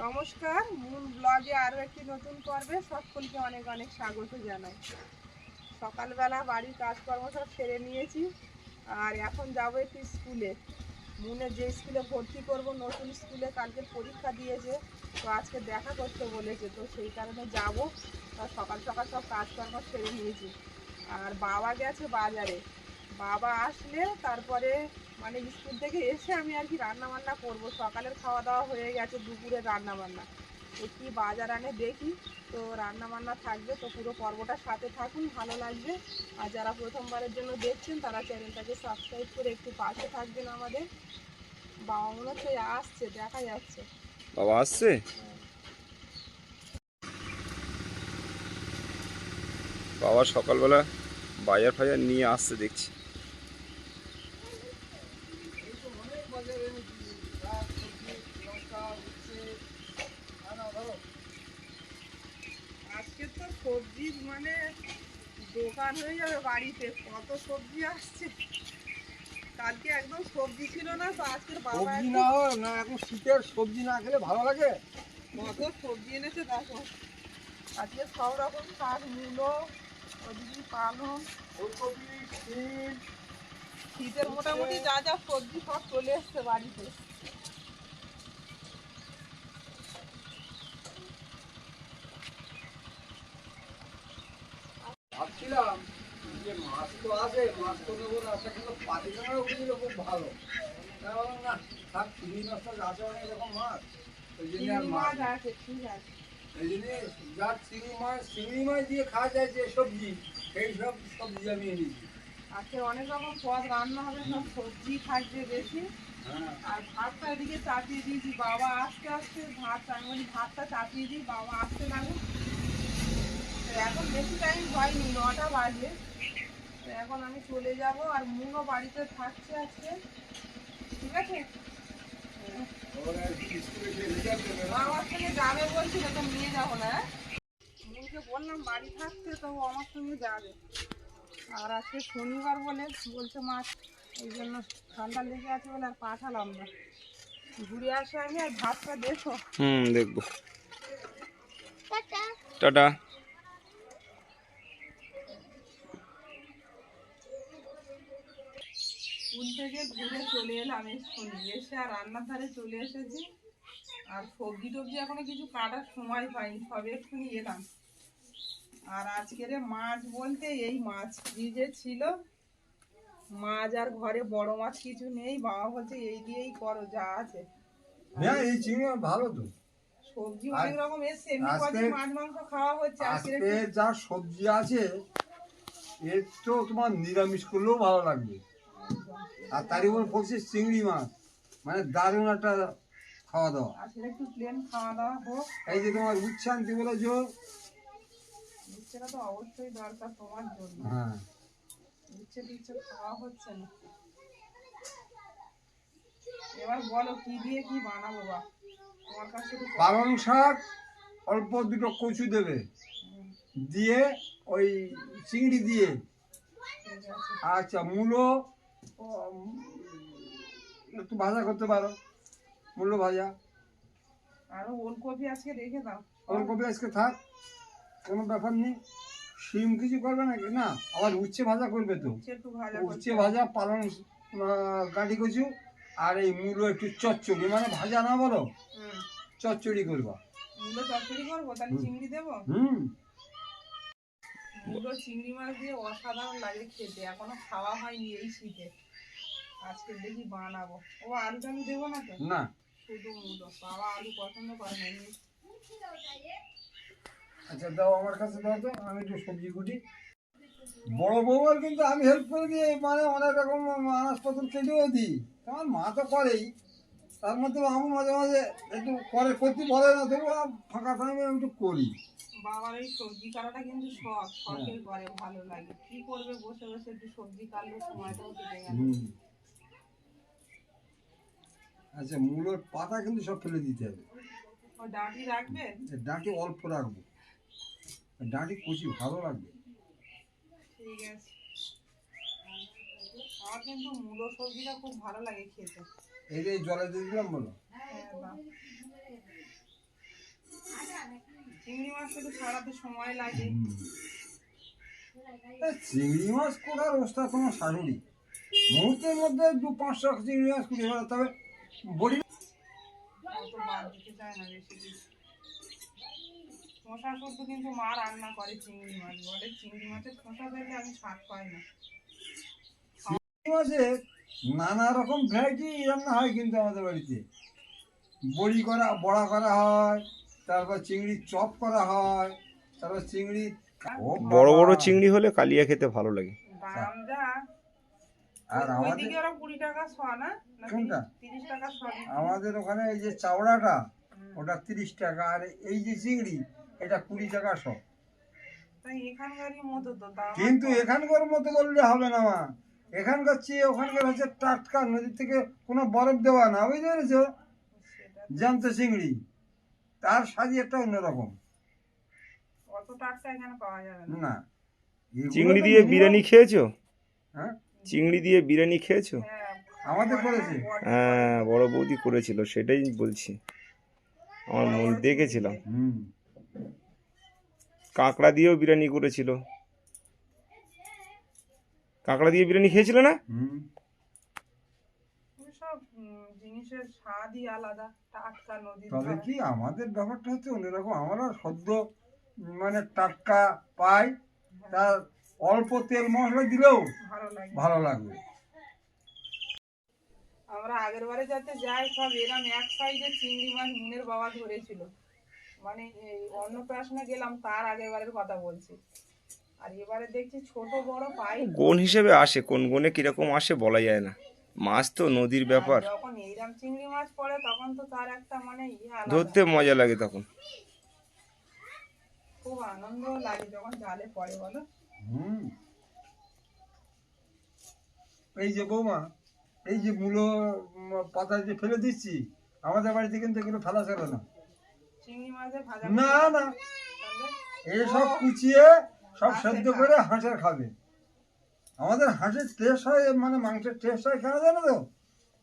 নমস্কার মুন ব্লগে আরও একটি নতুন পর্বে সকলকে অনেক অনেক স্বাগত জানাই। সকালবেলা বাড়ির কাজকর্ম সব সেরে নিয়েছি, আর এখন যাব একটি স্কুলে। মুনে যে স্কুলে ভর্তি করব, নতুন স্কুলে কালকে পরীক্ষা দিয়েছে, তো আজকে দেখা করতে বলেছে, তো সেই কারণে যাব। সকাল সকাল সব কাজকর্ম সেরে নিয়েছি। আর বাবা গেছে বাজারে। বাবা আসলে তারপরে মানে স্কুল থেকে এসে আমি আর কি রান্না বান্না করব। সকালের খাওয়া দাওয়া হয়ে গেছে, দুপুরে রান্না বান্না তো কি বাজার আনে দেখি, তো রান্না বান্না থাকবে, তো পুরো পর্বটার সাথে থাকুন, ভালো লাগবে। আর যারা প্রথমবারের জন্য দেখছেন, তারা চ্যানেলটাকে সাবস্ক্রাইব করে একটু পাশে থাকবেন আমাদের। বাবা মনে হচ্ছে আসছে, দেখা যাচ্ছে। বাবা আসছে? বাবা সকালবেলা বাজার ফাজার নিয়ে আসছে, দেখছি আজকে তো সবজি মানে দোকান হয়ে যাবে বাড়িতে। কত সবজি আসছে। কালকে একদম সবজি ছিল না তো আজকের বাবা সবজি না না এখন শীতের সবজি না খেলে ভালো লাগে? কত সবজি এনেছে দেখো। আজকে সব রকম শাক মূলো পালং ফুলকপি শীতের মোটামুটি যা যা সবজি সব চলে এসছে বাড়িতে। ভাবছিলাম যে মাছ তো আছে মাছ তো নেব না কিন্তু পাতিকানা উঠেছিল খুব ভালো। না থাক চিংড়ি মাছটা আছে অনেক রকম মাছ। ওই জন্য আর মাছ আছে ঠিক আছে। এই জন্য যার চিংড়ি মাছ চিংড়ি মাছ দিয়ে খাওয়া যায় যে সবজি সেই সব সবজি আমি এনেছি। আজকে অনেক রকম পদ রান্না হবে সব সবজি থাকবে বেশি। হ্যাঁ। আর ভাতটা এদিকে চাপিয়ে দিয়েছি বাবা আস্তে আস্তে ভাত আমি বলি ভাতটা চাপিয়ে দিই বাবা আসতে লাগে এখন বেশি টাইম হয়নি নটা বাজে। এখন আমি চলে যাব আর মুনও বাড়িতে থাকছে আজকে। ঠিক আছে? আমার সঙ্গে যাবে বলছিল তো নিয়ে যাব না হ্যাঁ? মুনকে বললাম বাড়ি থাকতে তো আমার সঙ্গে যাবে। আর আজকে শনিবার বলে বলছে মাছ এই জন্য ঠান্ডা লেগে আছে বলে আর পাঠালাম না। ঘুরে আসে আমি আর ভাতটা দেখো। হুম দেখব। টাটা। স্কুল থেকে ঘুরে চলে এলাম এক্ষুনি এসে আর রান্নার ধারে চলে এসেছি। আর সবজি টবজি এখনও কিছু কাটার সময় পাইনি সবে এক্ষুনি এলাম। আর আজকের মাছ বলতে এই মাছ ফ্রিজে ছিল। মাছ আর ঘরে বড় মাছ কিছু নেই বাবা বলছে এই দিয়েই করো যা আছে। হ্যাঁ এই চিংড়ি ভালো তো। সবজি অনেক রকম এসছে এমনি কদিন মাছ মাংস খাওয়া হচ্ছে আজকে আজকে যা সবজি আছে এর তো তোমার নিরামিষ করলেও ভালো লাগবে। আর তারই উপর পড়ছে চিংড়ি মাছ। মানে দারুণ একটা খাওয়া দাওয়া। একটু প্লেন খাওয়া দাওয়া হোক। এই যে তোমার উচ্ছে আনতে বলেছ। সেটা তো অবশ্যই দরকার তোমার জন্য। হ্যাঁ। খাওয়া হচ্ছে না। এবার বলো কি দিয়ে কি বানাবো বা? তোমার কাছে পালং শাক অল্প দুটো কচু দেবে। দিয়ে ওই চিংড়ি দিয়ে। আচ্ছা মূলো একটু ভাজা করতে পারো মূলো ভাজা। আরও ওলকপি আজকে রেখে দাও। ওলকপি আজকে থাক কোনো ব্যাপার নেই। শিম কিছু করবে নাকি? না আবার উচ্ছে ভাজা করবে তো। উচ্ছে ভাজা পালং গাঁটি কচু আর এই মূলো একটু চচ্চড়ি। মানে ভাজা না বলো চচ্চড়ি করবা। মুলো চচ্চড়ি করব? তাহলে চিংড়ি দেবো? হুম। মুলো চিংড়ি মাছ দিয়ে অসাধারণ লাগে খেতে। এখনও খাওয়া হয়নি এই শীতে। আজকে দেখি বানাবো। ও আলু টালু দেবো না তো? না। শুধু মুলো বাবা আলু পছন্দ করে না। আচ্ছা দাও আমার কাছে দাও তো। আমি একটু সবজি কুটি। বড় বউয়ের কিন্তু আমি হেল্প করে দিই মানে অনেক রকম আনাজপত্র কেটেও দিই। আমার মা তো করেই। তার মধ্যে আমি মাঝে মাঝে একটু করে করতে বলে না তবু ফাঁকা টাইমে আমি একটু করি। বাবার এই সবজি কাটাটা কিন্তু শখ। শখের করে ভালো লাগে। কি করবে বসে বসে একটু সবজি কাটলে সময়টাও কেটে গেল আচ্ছা মূলোর পাতা কিন্তু সব ফেলে দিতে হবে। ডাঁটি অল্প রাখব। ডাঁটি কুচি ভালো লাগবে। ঠিক আছে। আমার কিন্তু মূলো সবজিটা খুব ভালো লাগে খেতে। এই যে জলে দিয়ে দিলাম বলো। হ্যাঁ। মাছটা তো ছাড়াতে সময় লাগে। চিংড়ি মাছ করার ওস্তাদ তোমার শাশুড়ি মুহূর্তের মধ্যে দু পাঁচশো চিংড়ি মাছ কুড়িয়ে তবে খোসা শুদ্ধ কিন্তু মা রান্না করে চিংড়ি মাছ। বলে চিংড়ি মাছের খোসা পেলে আমি স্বাদ পাই না। চিংড়ি নানা রকম ভ্যারাইটি রান্না হয় কিন্তু আমাদের বাড়িতে। বড়ি করা বড়া করা হয় তারপর চিংড়ি চপ করা হয় তারপর চিংড়ি বড় বড় চিংড়ি হলে কালিয়া খেতে ভালো লাগে। দাম যা আর আমাদের ওখানে এই যে চাওড়াটা ওটা তিরিশ টাকা আর এই যে চিংড়ি এটা কুড়ি টাকা সব। মতো কিন্তু এখানকার মতো বললে হবে না মা। এখানকার চেয়ে ওখানকার হচ্ছে টাটকা নদী থেকে কোনো বরফ দেওয়া না বুঝতে পেরেছ? জ্যান্ত চিংড়ি। তার স্বাদই একটা অন্যরকম। না। চিংড়ি দিয়ে বিরিয়ানি খেয়েছো? হ্যাঁ? চিংড়ি দিয়ে বিরিয়ানি খেয়েছো? হ্যাঁ আমাদের করেছে। বড়- হ্যাঁ বড় বৌদি করেছিল সেটাই বলছি। আমার মন দেখেছিলাম। হুম। কাঁকড়া দিয়েও বিরিয়ানি করেছিল। কাঁকড়া দিয়ে বিরিয়ানি খেয়েছিল না? হুম। সব উম, জিনিসের স্বাদই আলাদা টাটকা নদীর তবে কি আমাদের ব্যাপারটা হচ্ছে অন্যরকম? আমরা সদ্য মানে টাটকা পাই তার অল্প তেল মশলা দিলেও ভালো লাগবে। আমরা আগের বারে যাতে যাই সব এরম এক সাইডে চিংড়ি মাছ মুনের বাবা ধরেছিল। মানে অন্নপ্রাশনে গেলাম তার আগের বারের কথা বলছি। আর এবারে দেখছি ছোট বড় পাই। কোন হিসেবে আসে কোন গুণে কীরকম আসে বলা যায় না। মাছ তো নদীর ব্যাপার। যখন এইরকম চিংড়ি মাছ পড়ে তখন তো তার একটা মানে ইয়ে ধরতে মজা লাগে তখন। খুব আনন্দ লাগে যখন জালে পড়ে বলো। হুম। এই যে বৌমা এই যে মূলো পাতা যে ফেলে দিচ্ছি আমাদের বাড়িতে কিন্তু এগুলো ফেলা চলে না। না না। এইসব কুচিয়ে সব সেদ্ধ করে হাঁসের খাবে। আমাদের হাঁসের টেস্ট হয় মানে মাংসের টেস্ট হয় খেলা জানো তো?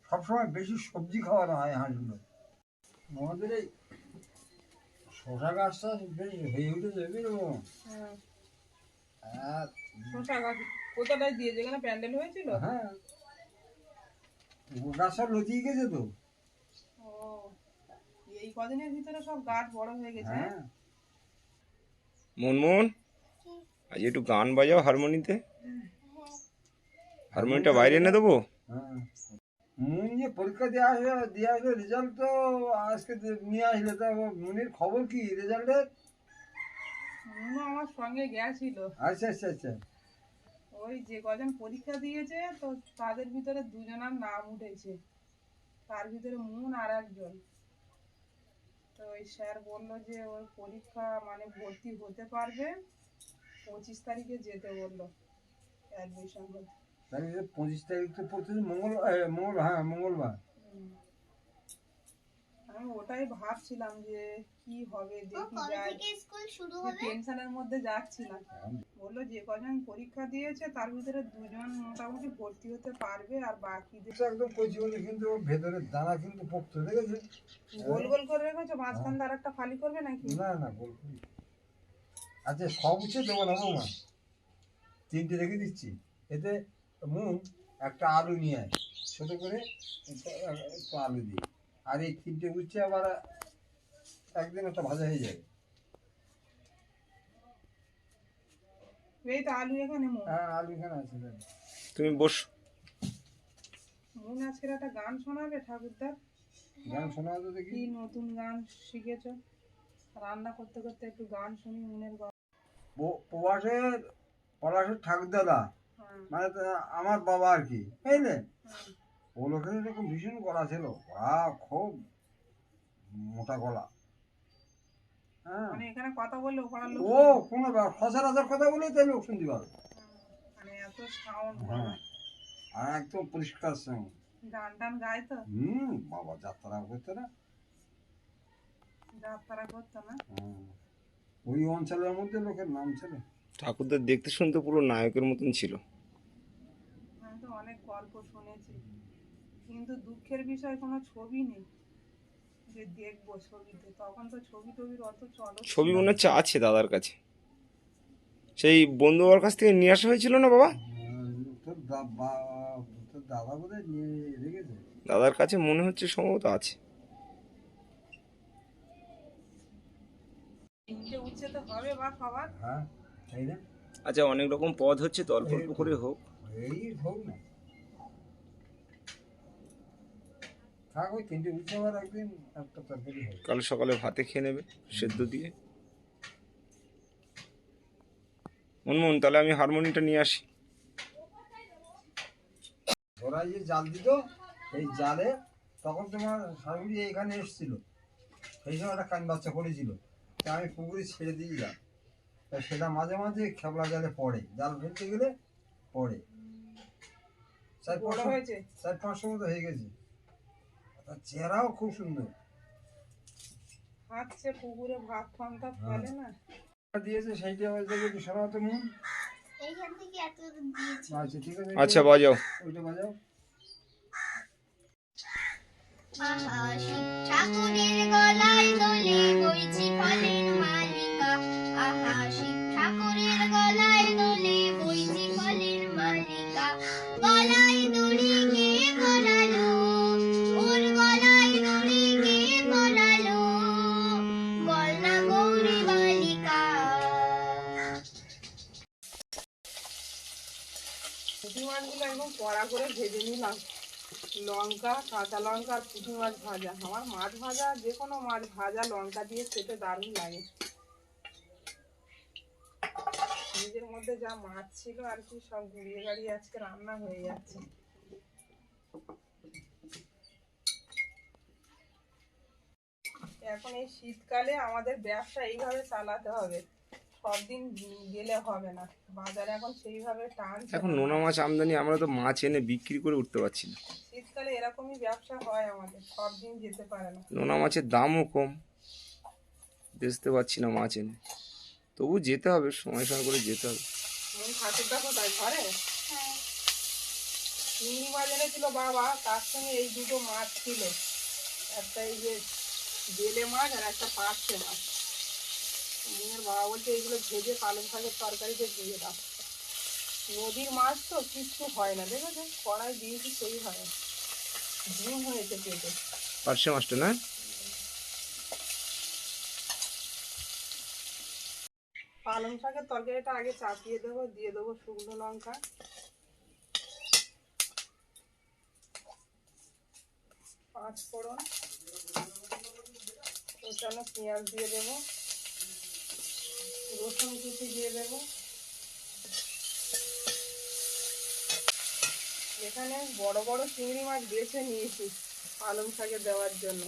সবসময় বেশি সবজি খাওয়ানো হয় হাঁসগুলো। আমাদের এই শশা গাছটা বেশ হয়ে উঠেছে বুঝলো কোথাটায় দিয়ে যেখানে প্যান্ডেল হয়েছিল? হ্যাঁ। লতিয়ে গেছে তো। ও এই কদিনের ভিতরে সব গাছ বড় হয়ে গেছে হ্যাঁ? হ্যাঁ। মনমোহন আজ একটু গান বাজাও হারমোনিতে। হারমোনিটা বাইরে এনে দেবো? হ্যাঁ। মুন পরীক্ষা দিয়ে আসবে দিয়ে আসবে রেজাল্ট তো আজকে নিয়ে আসলে তা মুনির খবর কি? রেজাল্টের মুনু আমার সঙ্গে গেছিল। আচ্ছা আচ্ছা আচ্ছা। ওই যে কজন পরীক্ষা দিয়েছে তো তাদের ভিতরে দুজনের নাম উঠেছে। তার ভিতরে মুন আর একজন। তো ওই স্যার বলল যে ওর পরীক্ষা মানে ভর্তি হতে পারবে। পঁচিশ তারিখে যেতে বলল অ্যাডমিশন পঁচিশ তারিখ তো পড়তেছে মঙ্গল মঙ্গল হ্যাঁ মঙ্গলবার। আমি ওটাই ভাবছিলাম যে কি হবে দেখি যাই। টেনশনের মধ্যে যাচ্ছিলাম। বলল যে কজন পরীক্ষা দিয়েছে তার ভিতরে দুজন মোটামুটি ভর্তি হতে পারবে আর বাকিদের একদম কচি কিন্তু ওর ভেতরের দানা কিন্তু পোক্ত দেখেছে? গোল গোল করে রেখেছো মাঝখান দ্বারা একটা খালি করবে নাকি? না না বল আচ্ছা সব উচ্ছে দেবো না বৌমা? তিনটে রেখে দিচ্ছি। এতে মুখ একটা আলু নিয়ে আয়। ছোটো করে একটু একটু আলু দিই আর এই তিনটে উচ্ছে আবার একদিন একটা ভাজা হয়ে যাবে এই তো আলু এখানে হ্যাঁ আলু এখানে আছে তুমি বস। মন আজকের একটা গান শোনাবে ঠাকুরদার? গান তো দেখি। নতুন গান শিখেছো? রান্না করতে করতে একটু গান শুনি মনের প্রবাসের পলাশের ঠাকুরদাদা। হ্যাঁ, মানে আমার বাবা আর কি। বুঝলে? হ্যাঁ। ও এরকম ভীষণ গলা ছিল। গলা খুব মোটা গলা। হ্যাঁ। মানে এখানে কথা বললে ওখানে লোক ও কোনো সচরাচর কথা বলেই তাই লোক শুনতে পারবে মানে এত সাউন্ড হ্যাঁ। আর একদম পরিষ্কার সঙ্গে গান টান গায় তো? হুম বাবা যাত্রা করতে না। যাত্রা করতো না? হ্যাঁ। ওই অঞ্চলের মধ্যে লোকের নাম ছিল। ঠাকুরদার দেখতে শুনতে পুরো নায়কের মতন ছিল। আমি তো অনেক গল্প শুনেছি। কিন্তু দুঃখের বিষয় কোনো ছবি নেই। যে দেখব ছবিতে। তখন তো ছবি টবির অত চলো ছবি মনে হচ্ছে আছে দাদার কাছে। সেই বন্ধু বাবার কাছ থেকে নিয়ে আসা হয়েছিল না বাবা? তোর দা- বা- দাদা বোধহয় নিয়ে রেখেছে? দাদার কাছে মনে হচ্ছে সম্ভবত আছে। হবে বা খাবার হ্যাঁ তাই না? আচ্ছা অনেক রকম পদ হচ্ছে তো অল্প অল্প করে হোক। এই হোক না। থাক ওই তিনটে উঠছে আবার একদিন একটা তরকারি হবে। কাল সকালে ভাতে খেয়ে নেবে সেদ্ধ দিয়ে। মনমোহন তাহলে আমি হারমোনিয়ামটা নিয়ে আসি। ওরা যে জাল দিত এই জালে তখন তোমার শাশুড়ি এখানে এসেছিল। সেই সময় একটা কান বাচ্চা করেছিল তা আমি পুকুরে ছেড়ে দিয়েছিলাম তা সেটা মাঝে মাঝে খেপলা জালে পড়ে। জাল ফেলতে গেলে পড়ে। চার পাঁচশো হয়েছে? চার পাঁচশো মতো হয়ে গেছে। তার চেহারাও খুব সুন্দর। হাঁটছে পুকুরে ভাত ফান্তা ফেলে না? দিয়েছে সেইটা হয়তো একটু সরাতে মন এইখান থেকে এত দিয়েছি। আচ্ছা ঠিক আছে আচ্ছা বাজাও। ওইটা বাজাও। ঠাকুরের গলায় দোলে বইছি ফলের মালিকা। আহা শিব ঠাকুরের গলায় কড়া করে ভেজে নিলাম। লঙ্কা, কাঁচা লঙ্কা আর পুঁটি মাছ ভাজা। আমার মাছ ভাজা, যে কোনো মাছ ভাজা লঙ্কা দিয়ে খেতে দারুণ লাগে। নিজের মধ্যে যা মাছ ছিল আর কি, সব গুড়িয়ে গাড়িয়ে আজকে রান্না হয়ে যাচ্ছে। এখন এই শীতকালে আমাদের ব্যবসা এইভাবে চালাতে হবে। সব দিন গেলে হবে না। বাজারে এখন সেইভাবে টান এখন নোনা মাছ আমদানি আমরা তো মাছ এনে বিক্রি করে উঠতে পারছি না। শীতকালে এরকমই ব্যবসা হয় আমাদের সব দিন যেতে পারে না। নোনা মাছের দামও কম। বেচতে পারছি না মাছ এনে। তবু যেতে হবে সময় সময় করে যেতে হবে। ঠাকুরটা কোথায় ঘরে? চিংড়ি মাছ এনেছিল বাবা তার সঙ্গে এই দুটো মাছ ছিল। একটা এই যে বেলে মাছ আর একটা পার্শে মাছ। মেয়ের বাবা বলছে এইগুলো ভেজে পালং শাকের তরকারিতে দিয়ে দাও। নদীর মাছ তো কিচ্ছু হয় না দেখেছ? কড়াই দিয়েছি সেই হয় ডিম হয়েছে পেটে। পার্শে মাছটা না? পালং শাকের তরকারিটা আগে চাপিয়ে দেবো দিয়ে দেবো শুকনো লঙ্কা। পাঁচ ফোড়ন পেঁয়াজ দিয়ে দেবো। রসুন কুচি দিয়ে দেবো। এখানে বড় বড় চিংড়ি মাছ বেছে নিয়েছি পালং শাকে দেওয়ার জন্য।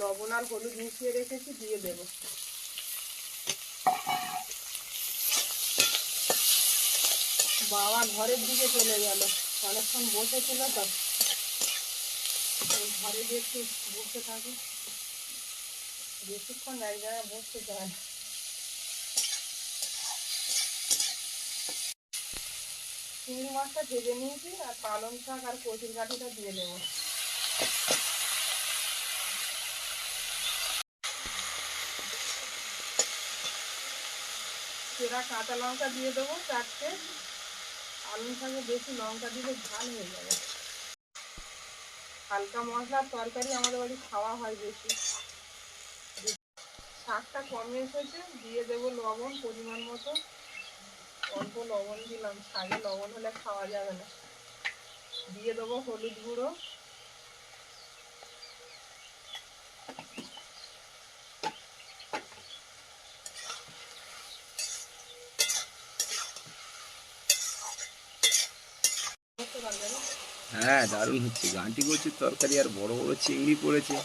লবণ আর হলুদ মিশিয়ে রেখেছি, দিয়ে দেবো। বাবা ঘরের দিকে চলে গেল। অনেকক্ষণ বসেছিল তো। ঘরে একটু বসে থাকে। বেশিক্ষণ এক জায়গায় বসতে না। চিংড়ি মাছটা ভেজে নিয়েছি আর পালং শাক আর কচুর কাঠিটা দিয়ে দেবো। সেরা কাঁচা লঙ্কা দিয়ে দেবো চারটে। আলু শাকে বেশি লঙ্কা দিলে ঝাল হয়ে যাবে। হালকা মশলার তরকারি আমাদের বাড়ি খাওয়া হয় বেশি। শাকটা কমে এসেছে, দিয়ে দেবো লবণ পরিমাণ মতো। অল্প লবণ দিলাম শাকে লবণ হলে খাওয়া যাবে না। দিয়ে দেবো হলুদ গুঁড়ো। হ্যাঁ দারুণ হচ্ছে। গাঁটি কচুর তরকারি আর বড় বড় চিংড়ি পড়েছে।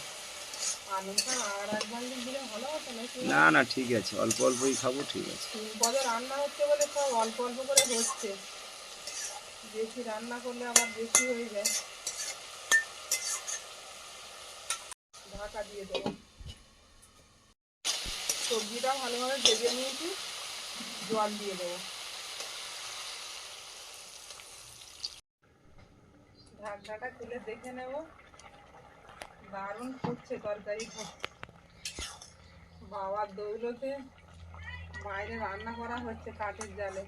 না না ঠিক আছে। অল্প অল্পই খাব ঠিক আছে। রান্না হচ্ছে বলে সব অল্প অল্প করে হচ্ছে। বেশি রান্না করলে আবার বেশি হয়ে যায়। ঢাকা দিয়ে দেবো। সবজিটা ভালোভাবে ভেজে নিয়েছি। জল দিয়ে দেবো। ঢাকনাটা খুলে দেখে নেব। দারুণ করছে তরকারি বাবার দৌলতে বাইরে রান্না করা হচ্ছে কাঠের জালে।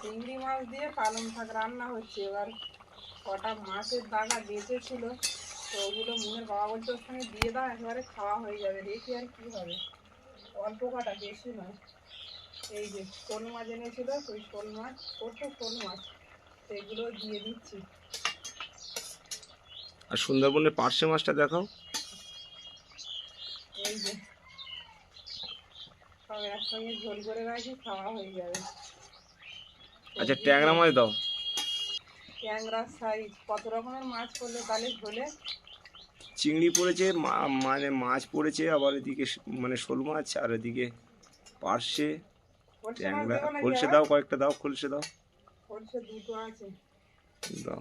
চিংড়ি মাছ দিয়ে পালং শাক রান্না হচ্ছে। এবার কটা মাছের দাগা বেঁচে ছিল তো ওগুলো মুখের বাবা বলছে, ওর সঙ্গে দিয়ে দাও, একেবারে খাওয়া হয়ে যাবে। রেখে আর কি হবে। অল্প কটা, বেশি নয়। এই যে শোল মাছ এনেছিল ওই শোল মাছ ছোট শোল মাছ সেগুলো দিয়ে দিচ্ছি। আর সুন্দরবনের পার্শে মাছটা দেখাও। এই যে। সব একসঙ্গে ঝোল করে রাখি খাওয়া হয়ে যাবে। আচ্ছা ট্যাংরা মাছ দাও। ট্যাংরা সাইজ কত রকমের মাছ করলে তাহলে ঝোলে? চিংড়ি পড়েছে মানে মাছ পড়েছে আবার এদিকে মানে শোল মাছ আর এদিকে পার্শে ট্যাংরা। খলসে দাও কয়েকটা দাও খলসে দাও। দুটো আছে। দাও।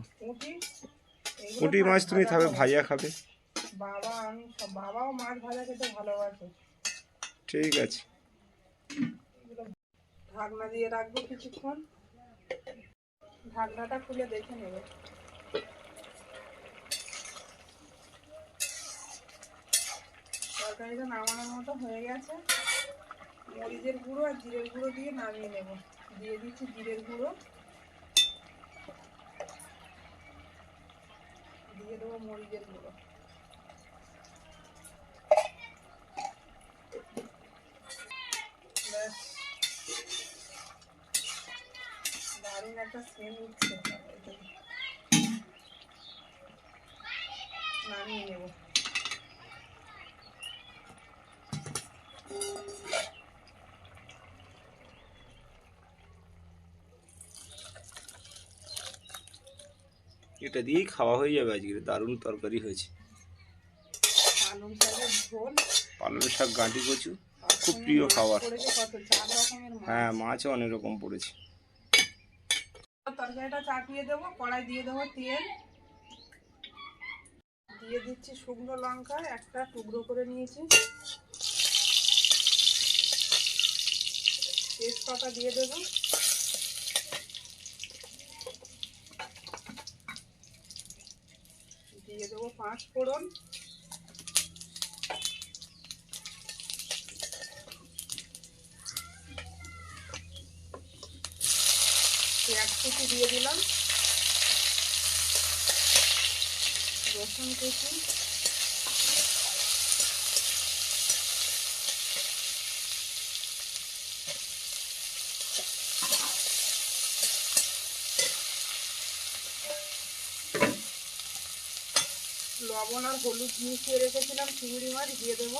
পুঁটি মাছ তুমি খাবে। ভাইয়া খাবে। বাবা আমি বাবাও মাছ ভাজা খেতে ভালোবাসে। ঠিক আছে। ঢাকনা দিয়ে রাখব কিছুক্ষণ। ঢাকনাটা খুলে দেখে নেবে। তরকারিটা নামানোর মতো হয়ে গেছে। মরিচের গুঁড়ো আর জিরের গুঁড়ো দিয়ে নামিয়ে নেব। দিয়ে দিচ্ছি জিরের গুঁড়ো। দিয়ে দেবো মরিচের গুঁড়ো দারুণ একটা সেম উঠছে। নামিয়ে নেব। এটা দিয়েই খাওয়া হয়ে যাবে আজকে। দারুণ তরকারি হয়েছে। পালং শাক গাঁটি কচু খুব প্রিয় খাবার। হ্যাঁ মাছও অনেক রকম পড়েছে। তরকারিটা চাপিয়ে দেবো কড়াই দিয়ে দেবো তেল। দিয়ে দিচ্ছি শুকনো লঙ্কা একটা টুকরো করে নিয়েছি। তেজপাতা দিয়ে দেবো দিয়ে দেবো পাঁচ ফোড়ন। পেঁয়াজ কুচি দিয়ে দিলাম। রসুন কুচি। লবণ আর হলুদ মিশিয়ে রেখেছিলাম, চিংড়ি মাছ দিয়ে দেবো।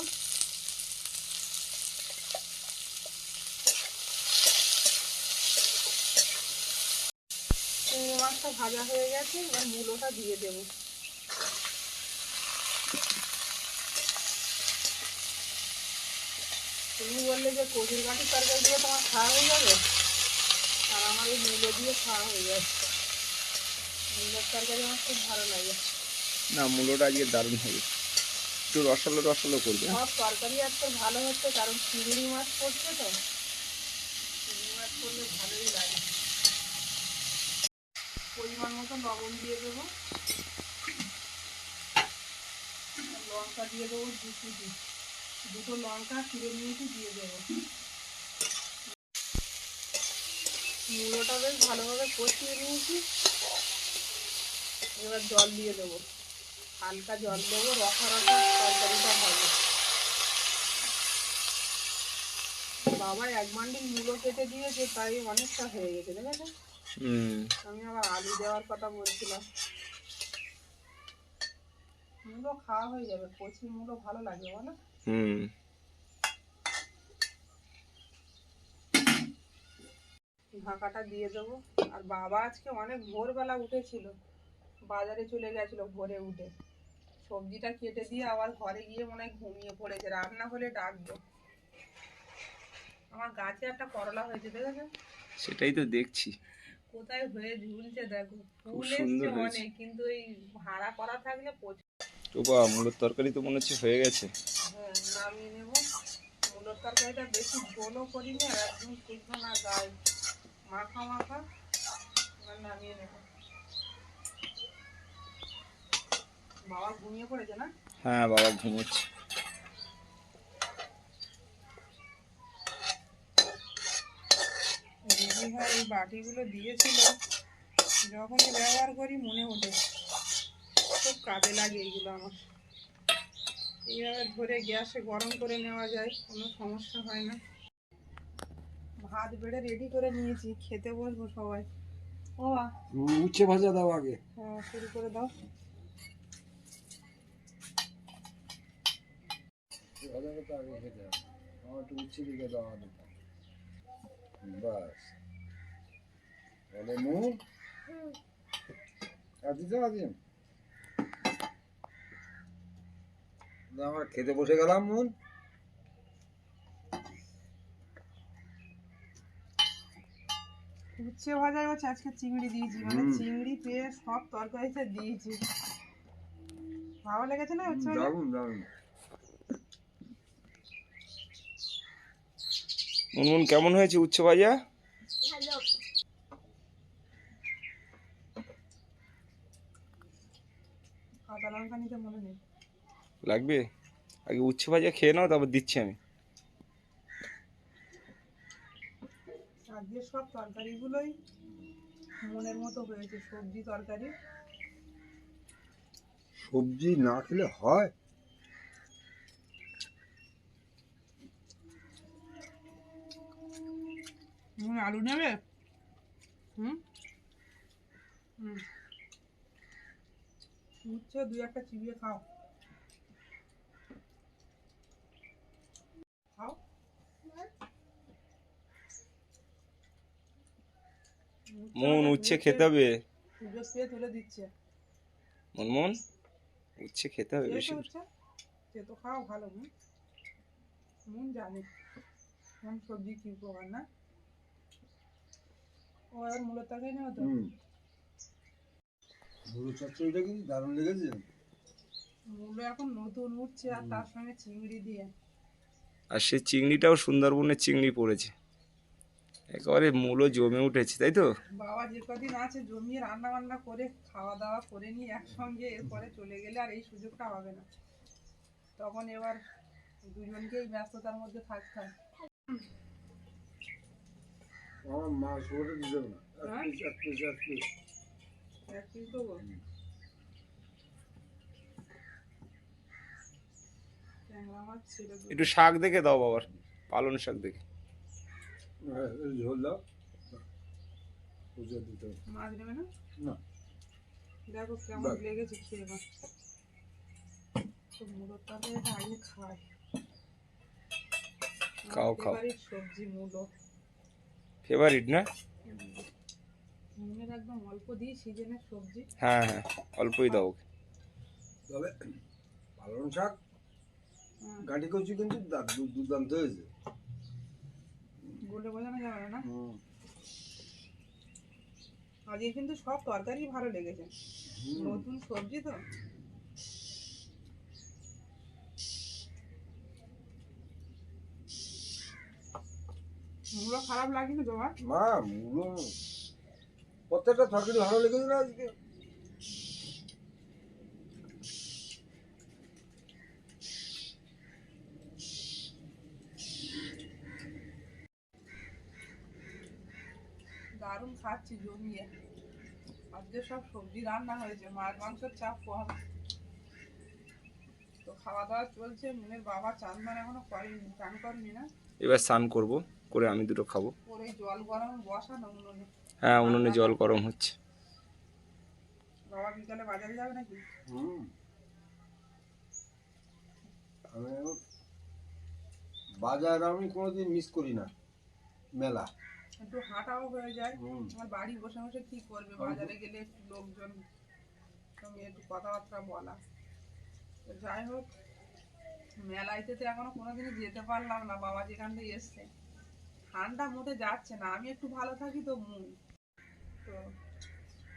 চিংড়ি মাছটা ভাজা হয়ে গেছে, এবার মূলোটা দিয়ে দেবো। তুমি বললে যে কচুর গাঁটির তরকারি দিয়ে তোমার খাওয়া হয়ে যাবে? আর আমার এই মূলো দিয়ে খাওয়া হয়ে যাবে মূলোর তরকারি আমার খুব ভালো লাগে। না মূলোটা আজকে দারুণ হবে। একটু রসালো রসালো করবে। তরকারি ভালো হচ্ছে, কারণ চিংড়ি মাছ পড়ছে তো। পরিমাণ মতো দিয়ে লঙ্কা দিয়ে দেবো দু কুচি দুটো লঙ্কা চিড়ে নিয়েছি, দিয়ে দেবো। মূলোটা বেশ ভালোভাবে কষিয়ে নিয়েছি। এবার জল দিয়ে দেবো। হালকা জল দেবো রসা রসা তরকারিটা হবে। বাবা এক বান্ডিল মূলো কেটে দিয়েছে তাই অনেকটা হয়ে গেছে দেখেছ? আমি আবার আলু দেওয়ার কথা বলছিলাম। মূলো খাওয়া হয়ে যাবে কচি মূলো ভালো লাগে বলো? হুম। ঢাকাটা দিয়ে দেবো। আর বাবা আজকে অনেক ভোরবেলা উঠেছিল বাজারে চলে গেছিল ভোরে উঠে। সবজিটা কেটে দিয়ে আবার ঘরে গিয়ে মনে হয় ঘুমিয়ে পড়েছে। রান্না হলে ডাকবো। আমার গাছে একটা করলা হয়েছে দেখেছ? সেটাই তো দেখছি। কোথায় হয়ে ঝুলছে দেখো। ফুল এসছে অনেক কিন্তু এই ভাড়া করা থাকলে প্রচুর। তো বা মূলোর তরকারি তো মনে হচ্ছে হয়ে গেছে। হ্যাঁ নামিয়ে নেব। মূলোর তরকারিটা বেশি ঝোলও করি না একদম শুকনো না গায়ে মাখা মাখা নামিয়ে নেব। বাবা ঘুমিয়ে পড়েছে না? হ্যাঁ বাবা ঘুমোচ্ছে। এই বাটিগুলো দিয়েছিল যখনই ব্যবহার করি মনে ওঠে খুব কাজে লাগে এইগুলো আমার। এইভাবে ধরে গ্যাসে গরম করে নেওয়া যায় কোনো সমস্যা হয় না। ভাত বেড়ে রেডি করে নিয়েছি খেতে বসবো সবাই। ও উচ্ছে ভাজা দাও আগে। হ্যাঁ শুরু করে দাও। ভাজাটা তো আগে খেতে হবে। আমার একটু উচ্ছে দিকে দাও আলু বাস। তাহলে মুখ আর দিতে পারছেন আমরা খেতে বসে গেলাম মুন উচ্ছে ভাজায় হচ্ছে আজকে চিংড়ি দিয়েছি। মানে চিংড়ি পেয়ে সব তরকারিতে দিয়েছি। ভালো লেগেছে না উচ্ছে দারুণ মুনমুন কেমন হয়েছে উচ্চ ভাজা? মনে লাগবে? আগে উচ্ছে ভাজা খেয়ে নাও তারপর দিচ্ছি আমি। আজকে সব তরকারিগুলোই মনের মতো হয়েছে সবজি তরকারি। সবজি না খেলে হয়? হুম আলু নেবে? হুম? হুম। উচ্ছে দুই একটা চিবিয়ে খাও। খাও। মন উচ্ছে খেতে হবে। তুলে দিচ্ছে। মনমন উচ্ছে খেতে হবে বেশি তো সে তো খাও ভালো হুম? জানি। কোন সবজি কি উপকার না? ও আর মূলত তরকারি নেওয়া তো হুম। গরু চচ্চড়িটা কিন্তু দারুণ লেগেছে? মূলো এখন নতুন উঠছে আর তার সঙ্গে চিংড়ি দিয়ে। আর সে চিংড়িটাও সুন্দরবনের চিংড়ি পড়েছে। একেবারে মূলো জমে উঠেছে তাই তো? বাবা যে কদিন আছে জমিয়ে রান্না বান্না করে খাওয়া দাওয়া করে নিয়ে একসঙ্গে এরপরে চলে গেলে আর এই সুযোগটা হবে না। তখন এবার দুজনকেই ব্যস্ততার মধ্যে থাকতে হয়। আমার মা সবটা দিতে না? এক পিস এক পিস এক পিস এক পিস দেবো মাছ ছেড়ে দেবো একটু শাক দেখে দাও বাবার পালন শাক দেখে। ঝোল দাও উচ্ছে দিতে মাছ নেবে না? না। দেখো কেমন লেগেছে খেয়ে বা তো মুলোর তরকারিটা আগে খাই। খাও, খাও। সবজি মূলো। ফেভারিট না? একদম অল্প দিই সিজনের সবজি। হ্যাঁ হ্যাঁ অল্পই দাও তবে পালং শাক হ্যাঁ, গাঁটি কচু কিন্তু দুর্দান্ত হয়েছে। বলে বোঝানো যাবে না আজকে কিন্তু সব তরকারি ভালো লেগেছে। নতুন সবজি তো। মূলো খারাপ লাগেনি তোমার? মা মূলো প্রত্যেকটা তরকারি ভালো লেগেছে না আজকে? দারুণ খাচ্ছি জমিয়ে। আজকে সব সবজি রান্না হয়েছে মাছ মাংসের চাপ কম তো খাওয়া দাওয়া চলছে মনের বাবা চান্দান এখনও করেনি চান করেনি না? এবার স্নান করব। করে আমি দুটো খাব। হ্যাঁ উনুনে জল গরম হচ্ছে। বাবা বিকালে বাজারে যাবে নাকি? হুম। আমি বাজার আমি কোনোদিন মিস করি না মেলা। একটু হাঁটাও হয়ে যায়। আমার বাড়ি বসে বসে কি করবে? বাজারে গেলে একটু লোকজন সঙ্গে একটু কথাবার্তা বলা। যাই হোক মেলাইতে তো এখনও কোনোদিনই যেতে পারলাম না। বাবা যেখান থেকে এসছে। ঠান্ডা মোটে যাচ্ছে না, আমি একটু ভালো থাকি তো মুখ তো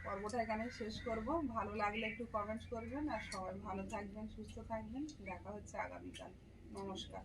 পর্বটা এখানে শেষ করব। ভালো লাগলে একটু কমেন্টস করবেন আর সবাই ভালো থাকবেন, সুস্থ থাকবেন। দেখা হচ্ছে আগামীকাল। নমস্কার।